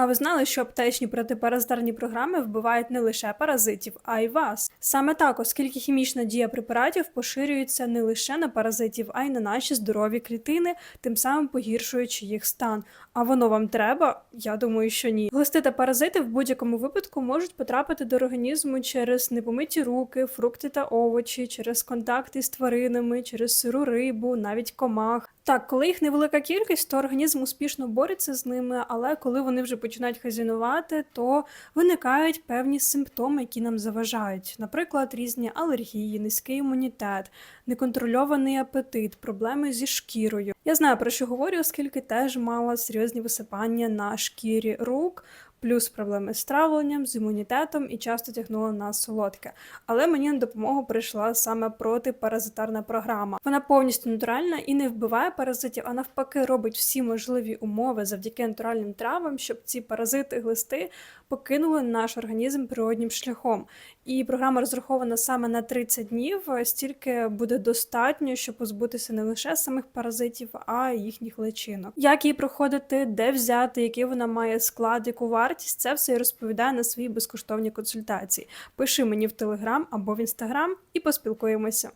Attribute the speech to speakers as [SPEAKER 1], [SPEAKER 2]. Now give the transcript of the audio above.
[SPEAKER 1] А ви знали, що аптечні протипаразитарні програми вбивають не лише паразитів, а й вас? Саме так, оскільки хімічна дія препаратів поширюється не лише на паразитів, а й на наші здорові клітини, тим самим погіршуючи їх стан. А воно вам треба? Я думаю, що ні. Глисти та паразити в будь-якому випадку можуть потрапити до організму через непомиті руки, фрукти та овочі, через контакти з тваринами, через сиру рибу, навіть комах. Так, коли їх невелика кількість, то організм успішно бореться з ними, але коли вони вже починають хазінувати, то виникають певні симптоми, які нам заважають. Наприклад, різні алергії, низький імунітет, неконтрольований апетит, проблеми зі шкірою. Я знаю про що говорю, оскільки теж мала серйозні висипання на шкірі рук. Плюс проблеми з травленням, з імунітетом і часто тягнула на солодке. Але мені на допомогу прийшла саме протипаразитарна програма. Вона повністю натуральна і не вбиває паразитів, а навпаки робить всі можливі умови завдяки натуральним травам, щоб ці паразити, глисти покинули наш організм природнім шляхом. І програма розрахована саме на 30 днів. Стільки буде достатньо, щоб позбутися не лише самих паразитів, а й їхніх личинок. Як її проходити, де взяти, який вона має склад, яку вартість, це все я розповідаю на своїй безкоштовній консультації. Пиши мені в телеграм або в інстаграм і поспілкуємося.